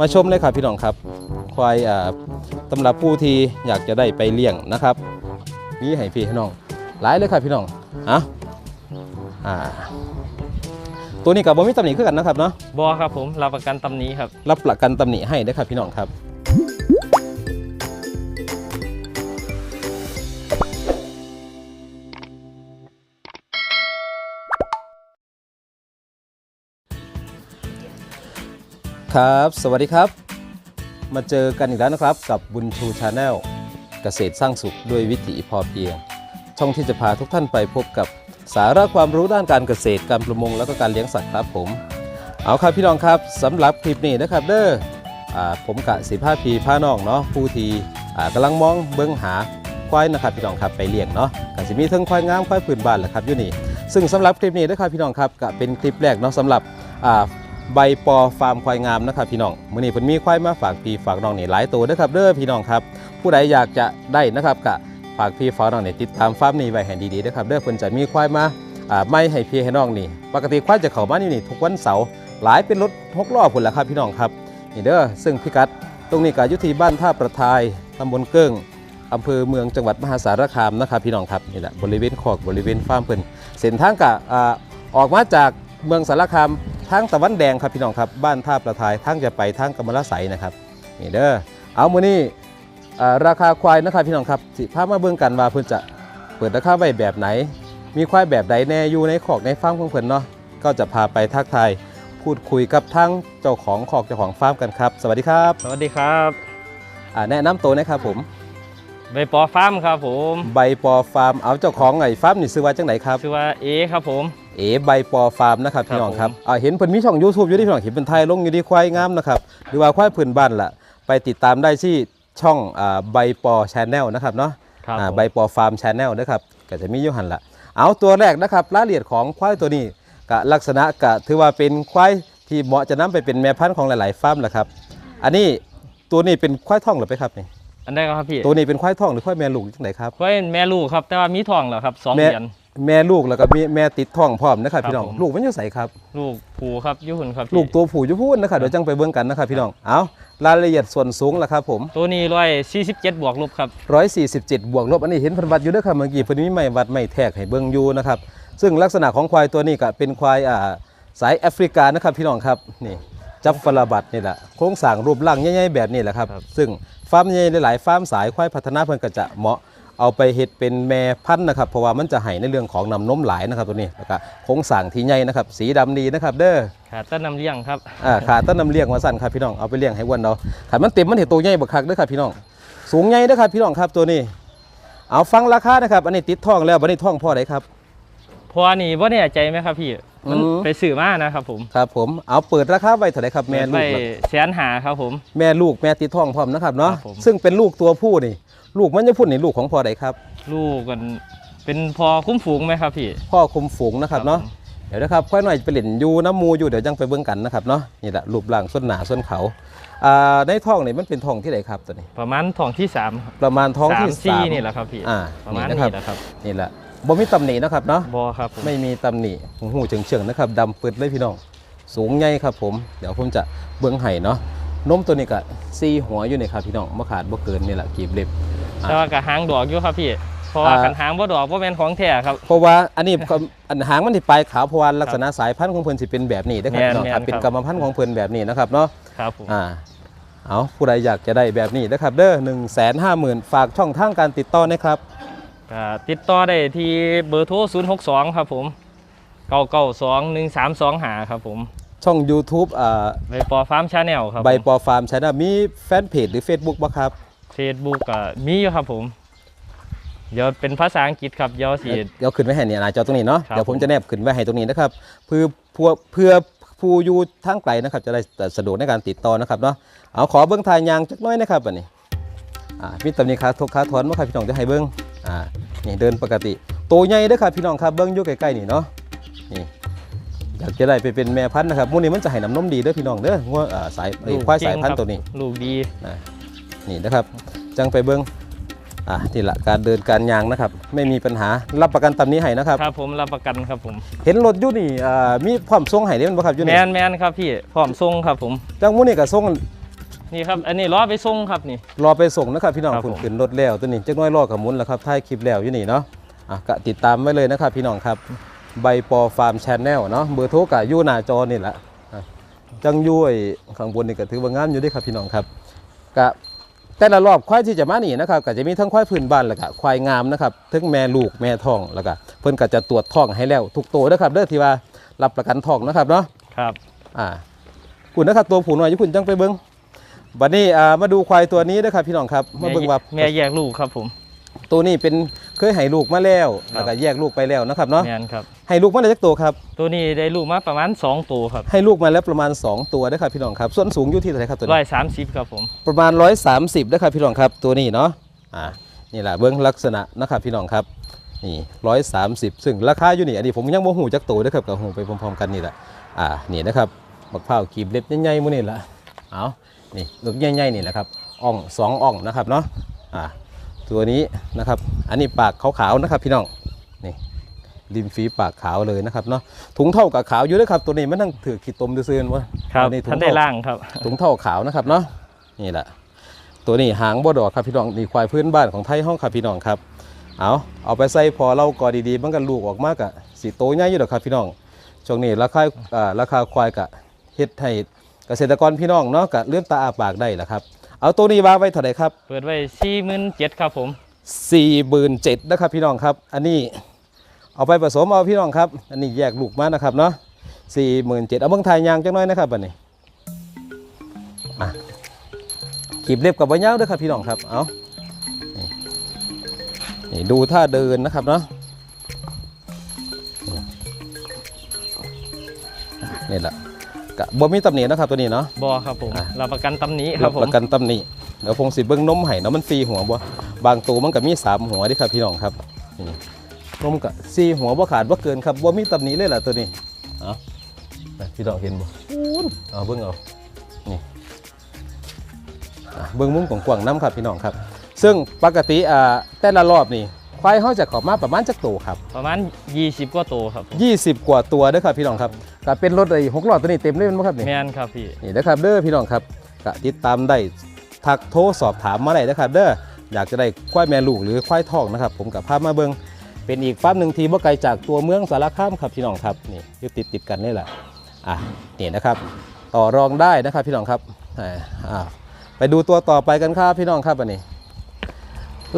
มาชมเลยครับพี่น้องครับ ควายอ่าตำรับผู้ที่อยากจะได้ไปเลี้ยงนะครับ มีให้พี่ให้น้องหลายเลยครับพี่น้องอะอ่าตัวนี้กับบ่มีตำหนิคือกันนะครับเนาะบอครับผมรับประกันตำหนี้ครับรับประกันตำหนิให้ได้อครับพี่น้องครับ ครับ สวัสดีครับ มาเจอกันอีกแล้วนะครับกับบุญชูชาแนลเกษตรสร้างสุขด้วยวิถีพอเพียง ช่องที่จะพาทุกท่านไปพบกับสาระความรู้ด้านการเกษตรการประมงแล้วก็การเลี้ยงสัตว์ครับผม เอาครับพี่น้องครับสำหรับคลิปนี้นะครับเด้ออ่าผมกะสิพาพีพาน้องเนาะผู้ทีอ่ากำลังมองเบิ้องหาควายนะครับพี่น้องครับไปเลี้ยงเนาะก็สิมีทั้งควายงามควายพื้นบ้านแหละครับอยู่นี่ซึ่งสำหรับคลิปนี้นะครับพี่น้องครับก็เป็นคลิปแรกเนาะสำหรับอ่า ใบปอฟาร์มควายงามนะครับพี่น้องมื้อนี้เพิ่นมีควายมาฝากพี่ฝากน้องนี่หลายตัวเด้อครับเด้อพี่น้องครับผู้ใดอยากจะได้นะครับก็ฝากพี่ฝากน้องนี่ติดตามฟาร์มนี้ไว้ให้ดีๆนะครับเด้อเพิ่นจะมีควายมาอ่าไม่ให้พี่ให้น้องนี่ ปกติควายจะเข้ามานี่นี่ทุกวันเสาร์หลายเป็นรถหกล้อพุ่นละครับพี่น้องครับนี่เด้อซึ่งพิกัดตรงนี้ก็อยู่ที่บ้านท่าประทายตำบลเกิ้งอำเภอเมืองจังหวัดมหาสารคามนะครับพี่น้องครับนี่แหละบริเวณคอกบริเวณฟาร์มเพิ่นเส้นทางกะอ่าออกมาจากเมืองสารคาม ทางตะวันแดงครับพี่น้องครับบ้านท่าประทายทางจะไปทางกำมะละไสนะครับนี่เด้อเอามื้อนี้อ่าราคาควายนะครับพี่น้องครับสิพามาเบิ่งกันว่าเพิ่นจะเปิดราคาไว้แบบไหน มีควายแบบใดแน่อยู่ในคอกในฟาร์มของเพิ่นเนาะก็จะพาไปทักทายพูดคุยกับทั้งเจ้าของคอกเจ้าของฟาร์มกันครับ สวัสดีครับ สวัสดีครับอ่าแนะนำตัวนะครับผม ใบปอฟาร์มครับผมใบปอฟาร์มเอาเจ้าของไอ้ฟาร์มนี่ซื้อว่าจังไหนครับชื่อว่าเอครับผม เอ๋ใบปอฟาร์มนะครับพี่น้องครับผมอ่าเห็นเพิ่นมีช่อง YouTube อยู่ที่พี่น้องเห็นเป็นไทยลงอยู่ที่ควายงามนะครับหรือว่าควายพื้นบ้านล่ะ ไปติดตามได้ที่ช่องอ่าใบปอชแนลนะครับเนาะครับอ่าผมใบปอฟาร์มชแนลนะครับก็จะมีอยู่หันละเอาตัวแรกนะครับรายละเอียดของควายตัวนี้ก็ลักษณะก็ถือว่าเป็นควายที่เหมาะจะนำไปเป็นแม่พันธุ์ของหลายๆฟาร์มแหละครับ อันนี้ตัวนี้เป็นควายท่องหรือไปครับนี่ อันได้ครับพี่ตัวนี้เป็นควายท่องหรือควายแม่ลูกจังไหนครับไว้แม่ลูกครับแต่ว่ามีทองแล้วครับสองแม่เดือนแม่ลูกแล้วก็มีแม่ติดท้องพร้อมนะครับครับพี่น้องผมลูกมันอยู่ใสครับ ลูกผูครับอยุหุ่นครับพี่ลูกตัวผู้อยู่พูดนะครับเดี๋ยวจังไปเบิ่งกันนะครับพี่น้องเอารายละเอียดส่วนสูงล่ะครับผม ตัวนี้ร้อยสี่สิบเจ็ดบวกลบครับ147บวกลบอันนี้เห็นเพันวัดอยู่เด้วยครับเมื่อกี้เพิ่นมีไม้วัดไม้แทกให้เบิ่งอยู่นะครับซึ่งลักษณะของควายตัวนี้ก็เป็นควายอ่าสายแอฟริกานะครับพี่น้องครับนี่จับฟลาบัดนี่แหละโครงสร้างรูปร่างใหญ่ๆแบบนี้แหละครับครับซึ่ง ฟาร์มใหญ่หลายๆฟาร์มสายควายพัฒนาเพิ่นก็จะเหมาะเอาไปเฮ็ดเป็นแม่พันธุ์นะครับเพราะว่ามันจะให้ในเรื่องของนำนมหลายนะครับตัวนี้แล้วก็โครงสร้างที่ใหญ่นะครับ สีดำดีนะครับ เด้อขาดต้นน้ำเลี้ยงครับอ่าขาต้นน้ำเลี้ยงมาสั่นครับพี่น้องเอาไปเลี้ยงให้อ้วนเราขันมันเต็มมันเห็นตัวใหญ่บักคักเด้อครับพี่น้อง สูงใหญ่เด้อครับพี่น้องครับตัวนี้ เอาฟังราคานะครับ อันนี้ติดท่องแล้วอันนี้ท่องพ่อไดครับเพราะว่านี่ว่าเนี่ยใจไหมครับพี่มันอืม ไปสื่อมานะครับผมครับผมเอาเปิดราคาไว้เท่าไหร่ครับแม่ลูไปกล่ะแสนหาครับผม แม่ลูกแม่ติดท่องพร้อมนะครับเนาะครับผม ซึ่งเป็นลูกตัวผู้นี่ ลูกมันจะพูดนี่ลูกของพ่อไดครับ ลูกกันเป็นพอคุ้มฝูงไหมครับพี่ พ่อคุมฝูงนะครับเนาะเดี๋ยวนะครับค่อยหน่อยไปเล่นอยูน้ำมูอยู่เดี๋ยวจังไปเบิ่งกันนะครับเนาะนี่แหละรูปร่างส้นหนาส้นเขาอ่าในท้องนี่มันเป็นท้องที่ไหนครับตัวนี้ ประมาณทองที่สามครับประมาณท้องสามที่ซี่สามนี่แหละครับพี่อ่าประมาณนี่นี้นะครับ แหละครับ นี่แหละ บ่มีตำหนินะครับเนาะบอครับผมไม่มีตำหนิหูหูเฉิงๆนะครับดำปืดเลยพี่น้อง สูงใหญ่ครับผมเดี๋ยวผมจะเบื้องไห้เนาะนมตัวนี้ก็ซีหัวอยู่นี่ครับพี่น้องบ่ขาดบ่เกินนี่แหละกีบเล็บอะแต่ว่ากระหางดอกอยู่ครับพี่เพราะว่าอ่าขันหางบ่ดอกบ่แม่นของแท้ครับเพราะว่าอันนี้ก็อันหางมันที่ปลายขาวเพราะว่าลักษณะสายพันธุ์ของเพิ่นสิเป็นแบบนี้เด้อครับแม่นพี่น้องแม่นครับเป็นครับกรรมพันธุ์ของเพิ่นแบบนี้นะครับเนาะครับผมอ่าเอาผู้ใดอยากจะได้แบบนี้นะครับเด้อ150,000ฝากช่องทางการติดต่อนะครับก็ ติดต่อได้ที่เบอร์โทร 062 ครับผม992 1325หาครับผม ช่อง YouTube อ่าใบปอฟาร์มชาแนลครับใบปอฟาร์มชนะมีแฟนเพจหรือ Facebook บ่ครับเฟซบุ๊กก็มีอยู่ครับผม เดี๋ยวเป็นภาษาอังกฤษครับเดี๋ยวสิ เดี๋ยวขึ้นไว้ให้เนี่ยหนะจอตรงนี้เนาะครับ เดี๋ยวผมผมจะแนบขึ้นไว้ให้ตรงนี้นะครับเพื่อเพื่อเพื่อผู้อยู่ทางไกลนะครับ จะได้สะดวกในการติดต่อนะครับเนาะเอาขอเบิ้งทายยางจักหน้อยนะครับอันนี้อ่ามีตำหนิขาทกขาถอนมาครับพี่น้องจะให้เบิ้งอ่า นี่เดินปกติตัวใหญ่เด้อครับพี่น้องครับเบิ้งอยู่ใกล้ๆนี่เนาะนี่อยากจะได้ไปเป็นแม่พันธุ์นะครับหมูนี้มันจะให้น้ำนมดีเด้อพี่น้องเด้องัวอ่าสายไอ้ควายสายพันธุ์ตัวนี้ลูกดีนี่นะครับ จังไปเบิ้งอะนี่แหละการเดินการยางนะครับ ไม่มีปัญหารับประกันตำนี้ให้นะครับ ครับผมรับประกันครับผม เห็นรถอยู่นี่อ่ามีพร้อมส่งให้ได้มันบ่ครับอยู่แมนี่นแมนครับพี่พร้อมส่งครับผมจังหมู่นี่ก็ส่ง นี่ครับ อันนี้ล้อไปส่งครับนี่ รอไปส่งนะครับพี่น้องครับคุณผมขึ้นรถแล้วตัวนี้จักหน้อยรอกับหมุนแล้วครับท้ายคลิปแล้วอยู่นี่เนาะอะก็ติดตามไว้เลยนะครับพี่น้องครับใบปอฟาร์มชนแนลเนาะเบอร์โทรก็อยู่หน้าจอนี่แหละอะจังอยุ้ยข้างบนนี่ก็ถือว่างามอยู่เด้วยครับพี่น้องครับก็แต่ละรอบควายที่จะมานี่นะครับก็จะมีทั้งควายพื้นบ้านแล้วก็ควายงามนะครับทั้งแม่ลูกแม่ท้องแล้วก็เพิ่นก็จะตรวจท้องให้แล้วทุกตัวนะครับเด้อที่ว่ารับประกันท้องนะครับเนาะ ครับ อ่าคุณนะครับตัวผู้น้อยอยู่คุณจังไปเบิ้ง บัดนี้อ่ามาดูควายตัวนี้นะครับพี่น้องครับมาเบิ้งว่าแม่แยกลูกครับผม ตัวนี้เป็นเคยให้ลูกมาแล้วแล้วก็แยกลูกไปแล้วนะครับเนาะแมนครับ ให้ลูกมาแล้วจักตัวครับตัวนี้ได้ลูกมาประมาณ2ตัวครับให้ลูกมาแล้วประมาณ 2 ตัวนะครับพี่น้องครับส่วนสูงอยู่ที่เท่าไหร่ครับตัวร้อนี้ยสามสิบครับผม ประมาณ 130นะครับพี่น้องครับตัวนี้เนาะอ่านี่แหละเบิ้งลักษณะนะครับพี่น้องครับนี่130ซึ่งราคาอยู่นี่อันนี้ผมยังโมหูจักตัวนะครับกับหูไปพร้อมๆกันนี่แหละอ่านี่นะครับบักพร้าวกีบเล็บใหญ่ๆมื้อนี่แหละเอา นี่เล็บใหญ่ๆนี่แหละครับอ่องสองอ่องนะครับเนาะอ่าตัวนี้นะครับ อันนี้ปากขาวๆนะครับ พี่น้องนี่ริมฝีปากขาวเลยนะครับเนาะถุงเท่ากับขาวอยู่ด้วยครับ ตัวนี้มันทั้งถือขีดตมซื่อๆวะครับตัวนี้ถุท่านงได้เท่าล่างครับ ถุงเท่าขาวนะครับเนาะนี่แหละตัวนี้หางบ่ดอกครับพี่น้องนี่ควายพื้นบ้านของไทยห้องครับพี่น้องครับเอาเอาไปใส่พอเรากอดีๆมันกันลูกออกมากอะสีโตใหญ่อยู่ดอกครับพี่น้องช่วงนี้ราคาอ่าราคาควายกะเฮ็ดให้ เกษตรกรพี่น้องเนาะกะเลื่อนตาอาปากได้ละครับเอาตัวนี้วางไว้เท่าไหร่ครับเปิดไว้สี่หมื่นเจ็ดครับผม4 7 0 0 0นะครับพี่น้องครับ อันนี้เอาไปผสมเอาพี่น้องครับ อันนี้แยกลูกมานะครับเนาะ4 7 0 0 0เอาเบิ่งทายยางจังน้อยนะครับบัดนี้อะขีบเล็บกับใบยาวด้วยครับพี่น้องครับเอานี่นี่ดูท่าเดินนะครับเนาะนี่นี่แหละ กะบ่มีตำหนินะครับตัวนี้เนาะ บอครับผมอะ รับประกันตำหนี้ครับผมประกันตำหนิเดี๋ยวพงสิเบิ้งนมไห้เนาะมันฟรีหัวบ่บางตัวมันก็มีสามหัวเดิครับพี่น้องครับนี่นมก็สี่หัวบ่ขาดบ่เกินครับบ่มีตำหนิเลยล่ะตัวนี้เอาไปพี่น้องเห็นบ่อู้นเอาเบิ้งเอานี่อะเบิ้งมุมกว้างๆน้ำครับพี่น้องครับ ซึ่งปกติอ่าแต่ละรอบนี่ ควายเขาจะเขอมาประมาณจักตัวครับ ประมาณ 20กว่าตัวครับผม20 กว่าตัวเด้อครับพี่น้องครับก็เป็นรถไอ้หกล้อตัวนี้เต็มเลยแมั้งครับนี่ แมนครับพี่ นี่นะครับเด้อพี่น้องครับก็ติดตามได้ทักโทรสอบถามมาได้นะครับเด้ออยากจะได้ควายแม่ลูกหรือควายทองนะครับ ผมกับพามาเบิงเป็นอีกฟาร์มหนึ่งที่บ่ไกลจากตัวเมืองสารคามครับพี่น้องครับนี่อยู่ติดติดๆกันนี่แหละอะนี่นะครับ ต่อรองได้นะครับพี่น้องครับอ่าอ่าไปดูตัวต่อไปกันครับพี่น้องครับอันนี้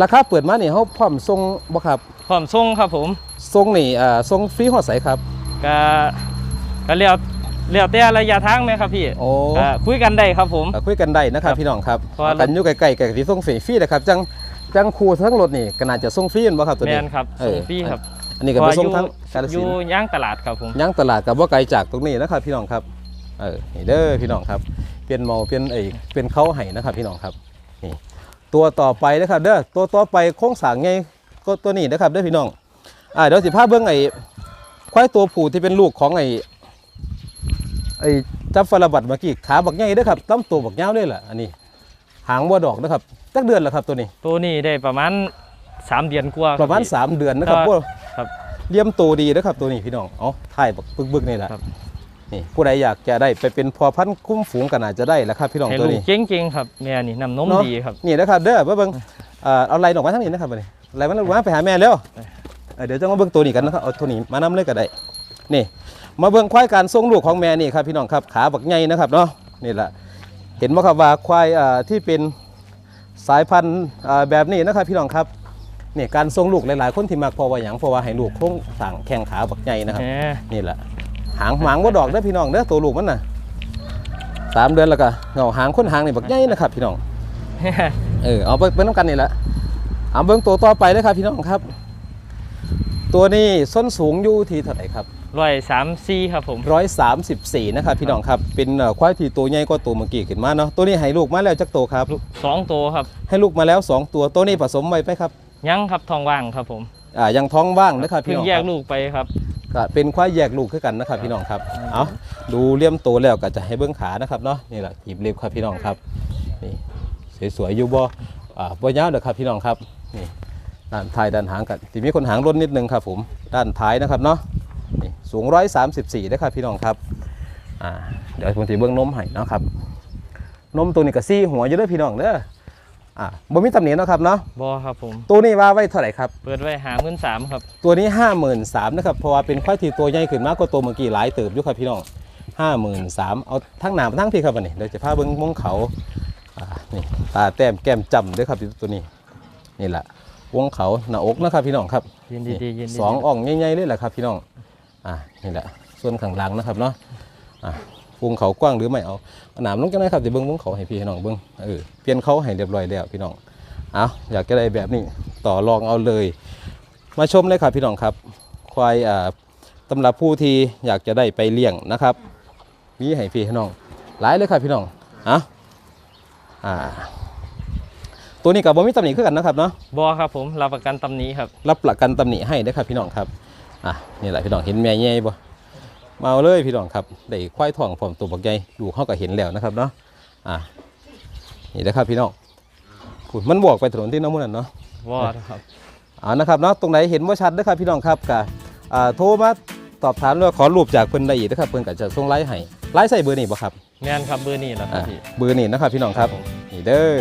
ราคาเปิดมานี่เขาพร้อมส่งบ่ครับพร้อมส่งครับผมส่งนี่อ่าส่งฟรีหอดใสครับก็ก็เลี้ยวเลี้ยวแต่ระยะทางไหมครับพี่โอ้ก็คุยกันได้ครับผมก็คุยกันได้นะครับครับพี่น้องครับเพราะว่ากันอยู่ไกลๆกับที่ส่งฟรีฟรีนะครับจังจังครูทั้งรถนี่ก็น่าจะส่งฟรีแม่นบ่ครับตัวแมนี้นครับเอส่องฟรีครับอันนี้ก็ไปส่งทั้งเพการาะฬว่าอสิยู่นอยู่ย่างตลาดครับผมย่างตลาดกับว่าไกลจากตรงนี้นะครับพี่น้องครับเออนี่เด้อพี่น้องครับเปลี่ยนเมาเปลี่ยนไอ้เป็นเขาไห้นะครับพี่น้องครับนี่ ตัวต่อไปนะครับเด้อตัวต่อไปโค้งสร้างไงก็ตัวนี้นะครับเด้อพี่น้องอ่าเดี๋ยวสิพาเบิ่งไอ้ควายตัวผู้ที่เป็นลูกของไอ้ไอ้จับฟาราบัดเมื่อกี้ขาบักใหญ่เด้อครับลำตัวบักยาวเลยล่ะอันนี้ หางบัวดอกนะครับจักเดือนแล้วครับตัวนี้ ตัวนี้ได้ประมาณ3เดือนกว่าคบประมาณพี่3เดือนนะครับครับพวกครับเลี้ยมโตดีนะครับตัวนี้พี่น้อง เอาถ่ายบักบึกๆนี่แหละครับ นี่ผู้ใดอยากจะได้ไปเป็นพอพันธุ์คุ้มฝูงก็น่าจะได้แล้วครับพี่น้องให้ตัวลูกนี้ เก่งๆครับแม่นี่น้ำนมเนาะ ดีครับ นี่นะครับเด้อมาเบิ่งเอ่อเอาไล่ออกมาทางนี้นะครับบัดนี้ไล่มันลงมาไปหาแม่แล้วเอ่อเดี๋ยวจะมาเบิ่งตัวนี้กันนะครับเอาตัวนี้มานำเลยก็ได้นี่มาเบิ่งควายการทรงลูกของแม่นี่ครับพี่น้องครับขาบักใหญ่นะครับเนาะนี่แหละเห็นไหมครับว่าควายอ่าที่เป็นสายพันธุ์อ่าแบบนี้นะครับพี่น้องครับนี่การทรงลูกหลายๆ คนที่มักเพราะว่าหยังเพราะว่าให้ลูกโค้งสั่งแข้งขาบักใหญ่นะครับ แหมนี่แหละ หางหางว่าดอกเด้อพี่น้องเด้อตัวลูกมันน่ะสามเดือนแล้วก็เงาหางค้นหางนี่บักใหญ่นะครับพี่น้องเออเอาไปเป็นน้ำกันนี่แหละเอาเบิ้งตัวต่อไปเลยครับพี่น้องครับ ตัวนี้ส้นสูงอยู่ที่เท่าไหร่ครับร้อยสามสี่ครับผมร้อยสามสิบสี่นะครับพี่น้องครับเป็นเอ่อควายที่ตัวใหญ่กว่าตัวเมื่อกี้ขึ้นมาเนาะตัวนี้ให้ลูกมาแล้วจักตัวครับสองตัวครับ ให้ลูกมาแล้วสองตัวตัวนี้ผสมไว้ไหมครับ ยังครับทองว่างครับผมอ่ายังท้องว่างนะครับพี่เพิ่งน้องแยคกรับลูกไปครับ ก็เป็นควายแยกลูกคือกันนะครับพี่น้องครับ เอาดูเลี่ยมโตแล้วก็จะให้เบิ้งขานะครับเนาะนี่แหละหยิบเล็บครับพี่น้องครับนี่สวยๆอยู่บ่อ่าบ่ยาวเด้อครับพี่น้องครับนี่ด้านท้ายด้านหางกันที่มีคนหางล้นนิดนึงครับผมด้านท้ายนะครับเนาะนี่สูง134ได้ครับพี่น้องครับอ่าเดี๋ยวผมจะเบื้องนมให้เนาะครับนมตัวนี้ก็ซี่หัวอยู่เด้อพี่น้องเด้อ อ่าบ่มีตำหนิเนาะครับเนาะบอครับผม ตัวนี้ว่าไว้เท่าไหร่ครับ เปิดไว้หาเงินสามครับ ตัวนี้ 53,000นะครับเพราะว่าเป็นควายที่ตัวใหญ่ขึ้นมากกว่าตัวเมื่อกี้หลายเติบอยู่ครับพี่น้อง53,000เอาทั้งหน้าทั้งพี่ครับอันนี้เดี๋ยวจะพาเบิ้งมงเขาอ่านี่ตาแต้มแก้มจำด้วยครับตัวนี้นี่แหละวงเขาหน้าอกนะครับพี่น้องครับยินดีดียินดีสองอ่องใหญ่ๆเลยแหละครับพี่น้องอ่านี่แหละส่วนข้างหลังนะครับเนาะอ่า วงเขากว้างหรือไม่เอาหนามลงกันนะครับเดี๋ยวเบิ้งวงเขาให้พี่ให้น้องเบิ้งเออเปลี่ยนเขาให้เรียบร้อยแล้วพี่น้องเอาอยากจะได้แบบนี้ต่อรองเอาเลย มาชมเลยครับพี่น้องครับควายอ่าตำรับผู้ที่อยากจะได้ไปเลี้ยงนะครับมีให้พี่ให้น้องหลายเลยครับพี่น้องอะอ่าตัวนี้กับบ่มีตำหนิคือกันนะครับเนาะบอครับผมรับประกันตำหนีครับ รับประกันตำหนิให้ได้ครับพี่น้องครับอะนี่แหละพี่น้องเห็นแม่ใหญ่บ่ มาเอาเลยพี่น้องครับได้ควายทองผมตัวบักใหญ่ดูเขาก็เห็นแล้วนะครับเนาะอะนี่นะครับพี่น้องพูดมันบวกไปถนนที่น้ำมันนเนาะบอครับอ่านะครับเนาะตรงไหนเห็นว่าชัดนะครับพี่น้องครับกะอ่าโทรมาตอบถามหรือว่าขอรูปจากเพิ่นได้อีกนะครับเพิ่นก็จะส่งไลน์ให้ไลน์ใส่เบอร์นี้บ่ครับแม่นครับเบอร์นี่แหละครัอ่าบพี่เบอร์นี้นะครับพี่น้องครับผมนี่เด้อ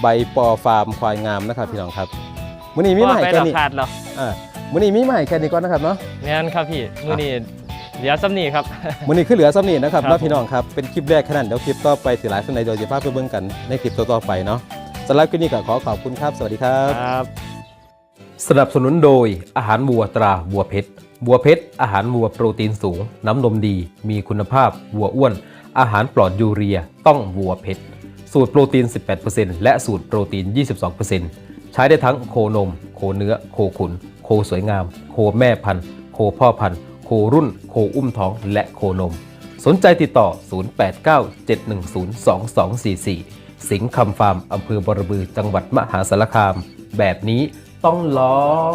ใบปอฟาร์มควายงามนะครับพี่น้องครับมื้อนี้มีพ่มาอให้ไปแค่รานี้คาดแล้วอ่ามื้อนี้มีมาให้แค่นี้ก่อนนะครับเนาะแม่นครับพี่มือนี้ เดี๋ยวซ้ำนี่ครับ มื้อนี้คือเหลือซ้ำนี้นะครับครับเนาะพี่น้องครับ เป็นคลิปแรกแค่นั้นเดี๋ยวคลิปต่อไปสิหลายส่วนใดโดยจะพาไปเบิ่งกันในคลิปต่อๆไปเนาะสำหรับคลิปนี้ก็ขอขอบคุณครับ สวัสดีครับ ครับ สนับสนุนโดยอาหารวัวตราวัวเพชรวัวเพชรอาหารวัวโปรตีนสูง น้ำนมดี มีคุณภาพวัวอ้วน อาหารปลอดยูเรีย ต้องวัวเพชรสูตรโปรตีน 18%และสูตรโปรตีน 22%ใช้ได้ทั้งโคนม โคเนื้อ โคขุน โคสวยงาม โคแม่พันธุ์ โคพ่อพันธุ์ โครุ่น โคอุ้มท้อง และโคนม สนใจติดต่อ 0897102244 สิงห์คำฟาร์มอำเภอบรบือจังหวัดมหาสารคาม แบบนี้ต้องลอง